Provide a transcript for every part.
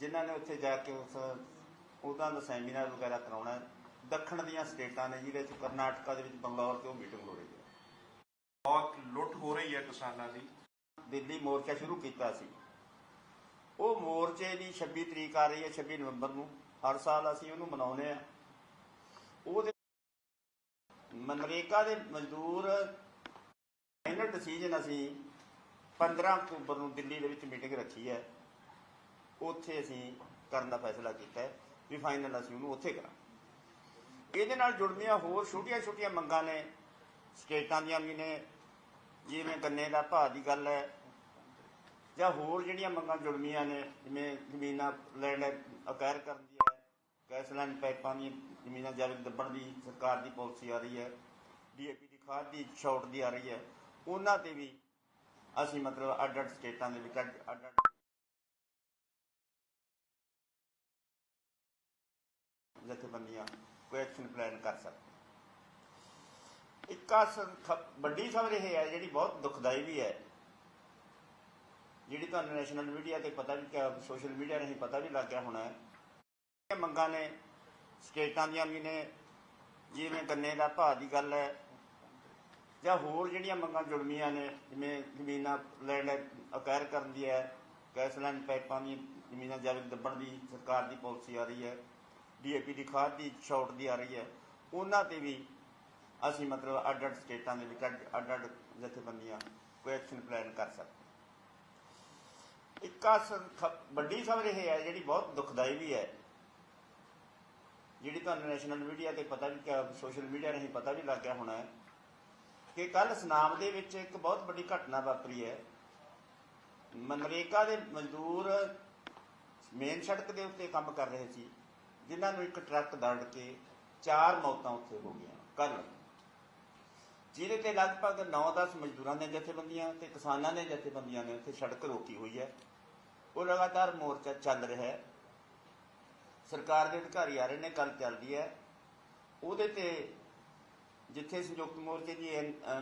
ਜਿਨ੍ਹਾਂ ਨੇ ਉੱਥੇ ਜਾ ਕੇ ਉਸ ਉਹਦਾ ਦਾ ਸੈਮੀਨਾਰ ਵਗੈਰਾ ਕਰਾਉਣਾ ਹੈ। ਦੱਖਣ ਦੀਆਂ ਸਟੇਟਾਂ ਨੇ ਜਿਹਦੇ ਚ ਕਰਨਾਟਕਾ ਦੇ ਵਿੱਚ ਬੰਗਲੌਰ ਤੇ ਉਹ ਮੀਟਿੰਗ ਹੋ ਰਹੀ ਹੈ। ਬਹੁਤ ਲੁੱਟ ਹੋ ਰਹੀ ਹੈ ਕਿਸਾਨਾਂ ਦੀ। ਦਿੱਲੀ ਮੋਰਚਾ ਸ਼ੁਰੂ ਕੀਤਾ ਸੀ। ਉਹ ਮੋਰਚੇ ਦੀ 26 ਤਰੀਕ ਆ ਰਹੀ ਹੈ 26 ਨਵੰਬਰ ਨੂੰ। ਹਰ ਸਾਲ ਅਸੀਂ ਉਹਨੂੰ ਮਨਾਉਂਦੇ ਆ ਉਹਦੇ ਮਨਰੇਗਾ ਦੇ ਮਜ਼ਦੂਰ ਫਾਈਨਲ ਡਿਸੀਜਨ ਅਸੀਂ 15 ਅਕਤੂਬਰ ਨੂੰ ਦਿੱਲੀ ਦੇ ਵਿੱਚ ਮੀਟਿੰਗ ਰੱਖੀ ਹੈ। ਉੱਥੇ ਅਸੀਂ ਕਰਨ ਦਾ ਫੈਸਲਾ ਕੀਤਾ ਹੈ ਵੀ ਫਾਈਨਲ ਅਸੀਂ ਉਹਨੂੰ ਉੱਥੇ ਕਰਾਂ ਇਹਦੇ ਨਾਲ ਜੁੜਦੀਆਂ ਹੋਰ ਛੋਟੀਆਂ-ਛੋਟੀਆਂ ਮੰਗਾਂ ਨੇ, ਸਟੇਟਾਂ ਦੀਆਂ ਵੀ ਨੇ, ਜਿਵੇਂ ਗੰਨੇ ਦਾ ਭਾਅ ਦੀ ਗੱਲ ਹੈ, ਜਾਂ ਹੋਰ ਜਿਹੜੀਆਂ ਮੰਗਾਂ ਜੁੜਮੀਆਂ ਨੇ, ਜਿਵੇਂ ਜ਼ਮੀਨਾਂ ਲੈਂਡ ਅਕਵਾਇਰ ਕਰਨ ਦੀ ਹੈ, ਗੈਸ ਪਾਈਪਾਂ ਦੀ, ਜ਼ਮੀਨਾਂ ਜਾਵੇ ਦੱਬਣ ਦੀ ਸਰਕਾਰ ਦੀ ਪਾਲਿਸੀ ਆ ਰਹੀ ਹੈ, ਡੀਏਪੀ ਦੀ ਖਾਦ ਦੀ ਛੋਟ ਦੀ ਆ ਰਹੀ ਹੈ, ਉਹਨਾਂ ਤੇ ਵੀ ਅਸੀਂ ਮਤਲਬ ਅੱਡ ਅੱਡ ਸਟੇਟਾਂ ਦੇ ਵਿੱਚ ਅੱਡ ਜਥੇਬੰਦੀਆਂ ਕੋਈ ਐਕਸ਼ਨ ਪਲਾਨ ਕਰ ਸਕਦੇ ਇੱਕ ਵੱਡੀ ਖਬਰ ਇਹ ਹੈ, ਜਿਹੜੀ ਬਹੁਤ ਦੁਖਦਾਈ ਵੀ ਹੈ, ਜਿਹੜੀ ਤੁਹਾਨੂੰ ਨੈਸ਼ਨਲ ਮੀਡੀਆ ਤੇ ਪਤਾ ਵੀ ਕਿ ਸੋਸ਼ਲ ਮੀਡੀਆ ਰਾਹੀਂ ਪਤਾ ਵੀ ਲੱਗ ਗਿਆ ਹੋਣਾ ਹੈ ਮੰਗਾਂ ਨੇ, ਸਟੇਟਾਂ ਦੀਆਂ ਵੀ ਨੇ, ਜਿਵੇਂ ਗੰਨੇ ਦਾ ਭਾਅ ਦੀ ਗੱਲ ਹੈ, ਜਾਂ ਹੋਰ ਜਿਹੜੀਆਂ ਮੰਗਾਂ ਜੁੜਮੀਆਂ ਨੇ, ਜਿਵੇਂ ਜ਼ਮੀਨਾਂ ਲੈਂਡ ਅਕਵਾਇਰ ਕਰਨ ਦੀ ਹੈ, ਗੈਸ ਲਾਈਨ ਪਾਈਪਾਂ ਦੀ ਜ਼ਮੀਨਾਂ ਜਾਵੇ ਦੱਬਣ ਦੀ ਸਰਕਾਰ ਦੀ ਪਾਲਿਸੀ ਆ ਰਹੀ ਹੈ ਡੀਏਪੀ ਦੀ ਖਾਦ ਦੀ ਛੋਟ ਦੀ ਆ ਰਹੀ ਹੈ। ਉਹਨਾਂ ਤੇ ਵੀ ਅਸੀਂ ਮਤਲਬ ਅੱਡ ਅੱਡ ਸਟੇਟਾਂ ਦੇ ਵਿੱਚ ਅੱਡ ਅੱਡ ਜਥੇਬੰਦੀਆਂ ਕੋਈ ਐਕਸ਼ਨ ਪਲਾਨ ਕਰ ਸਕਦੇ ਇੱਕ ਵੱਡੀ ਖਬਰ ਇਹ ਹੈ, ਜਿਹੜੀ ਬਹੁਤ ਦੁਖਦਾਈ ਵੀ ਹੈ। ਜਿਹੜੀ ਤੁਹਾਨੂੰ ਨੈਸ਼ਨਲ ਮੀਡੀਆ ਤੇ ਪਤਾ ਵੀ ਸੋਸ਼ਲ ਮੀਡੀਆ ਰਾਹੀਂ ਪਤਾ ਵੀ ਲੱਗ ਗਿਆ ਹੋਣਾ ਹੈ ਕਿ ਕੱਲ ਸਨਾਮ ਦੇ ਵਿੱਚ ਇੱਕ ਬਹੁਤ ਵੱਡੀ ਘਟਨਾ ਵਾਪਰੀ ਹੈ। ਮਨਰੇਗਾ ਦੇ ਮਜ਼ਦੂਰ ਮੇਨ ਸੜਕ ਦੇ ਉੱਤੇ ਕੰਮ ਕਰ ਰਹੇ ਸੀ। ਜਿਨ੍ਹਾਂ ਨੂੰ ਇੱਕ ਟਰੱਕ ਦਰੜ ਕੇ ਚਾਰ ਮੌਤਾਂ ਉੱਥੇ ਹੋ ਗਈਆਂ ਕੱਲ ਜਿਹਦੇ ਤੇ ਲਗਭਗ 9-10 ਮਜ਼ਦੂਰਾਂ ਨੇ ਜਥੇਬੰਦੀਆਂ ਤੇ ਕਿਸਾਨਾਂ ਨੇ ਜਥੇਬੰਦੀਆਂ ਨੇ ਉੱਥੇ ਸੜਕ ਰੋਕੀ ਹੋਈ ਹੈ। ਉਹ ਲਗਾਤਾਰ ਮੋਰਚਾ ਚੱਲ ਰਿਹਾ ਹੈ। ਸਰਕਾਰ ਦੇ ਅਧਿਕਾਰੀ ਆ ਰਹੇ ਨੇ ਕੱਲ ਚੱਲਦੀ ਹੈ। ਉਹਦੇ ਤੇ ਜਿੱਥੇ ਸੰਯੁਕਤ ਮੋਰਚੇ ਦੀ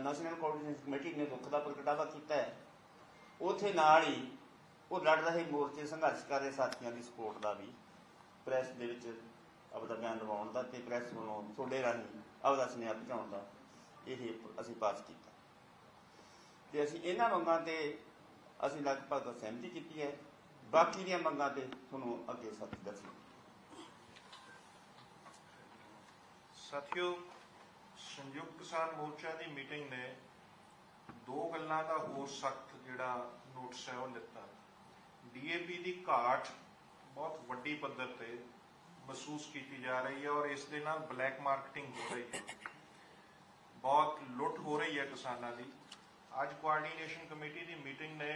ਨੈਸ਼ਨਲ ਕੋਆਰਡੀਨੇਸ਼ਨ ਕਮੇਟੀ ਨੇ ਦੁੱਖ ਦਾ ਪ੍ਰਗਟਾਵਾ ਕੀਤਾ ਹੈ, ਉਥੇ ਨਾਲ ਹੀ ਉਹ ਲੜ ਰਹੇ ਮੋਰਚੇ ਸੰਘਰਸ਼ ਕਰ ਰਹੇ ਸਾਥੀਆਂ ਦੀ ਸਪੋਰਟ ਦਾ ਵੀ ਪ੍ਰੈਸ ਦੇ ਵਿੱਚ ਆਪਦਾ ਬਿਆਨ ਲਵਾਉਣ ਦਾ ਤੇ ਪ੍ਰੈਸ ਵੱਲੋਂ ਤੁਹਾਡੇ ਰਾਹੀਂ ਆਪਦਾ ਸੁਨੇਹਾ ਪਹੁੰਚਾਉਣ ਦਾ ਇਹ ਅਸੀਂ ਪਾਸ ਕੀਤਾ। ਤੇ ਅਸੀਂ ਇਹਨਾਂ ਮੰਗਾਂ ਤੇ ਅਸੀਂ ਲਗਭਗ ਸਹਿਮਤੀ ਕੀਤੀ ਹੈ। ਬਾਕੀ ਦੀਆਂ ਮੰਗਾਂ ਤੇ ਤੁਹਾਨੂੰ ਅੱਗੇ ਸਾਥੀ ਦੱਸਾਂਗੇ ਸਾਥੀਓ, ਸੰਯੁਕਤ ਕਿਸਾਨ ਮੋਰਚਾ ਦੀ ਮੀਟਿੰਗ ਨੇ ਦੋ ਗੱਲਾਂ ਦਾ ਹੋਰ ਸਖਤ ਜਿਹੜਾ ਨੋਟਿਸ ਹੈ ਉਹ ਲਿੱਤਾ। ਡੀਏਪੀ ਦੀ ਘਾਟ ਬਹੁਤ ਵੱਡੀ ਪੱਧਰ ਤੇ ਮਹਿਸੂਸ ਕੀਤੀ ਜਾ ਰਹੀ ਹੈ ਔਰ ਇਸ ਦੇ ਨਾਲ ਬਲੈਕ ਮਾਰਕੀਟਿੰਗ ਹੋ ਰਹੀ ਹੈ। ਬਹੁਤ ਲੁੱਟ ਹੋ ਰਹੀ ਹੈ ਕਿਸਾਨਾਂ ਦੀ। ਅੱਜ ਕੋਆਰਡੀਨੇਸ਼ਨ ਕਮੇਟੀ ਦੀ ਮੀਟਿੰਗ ਨੇ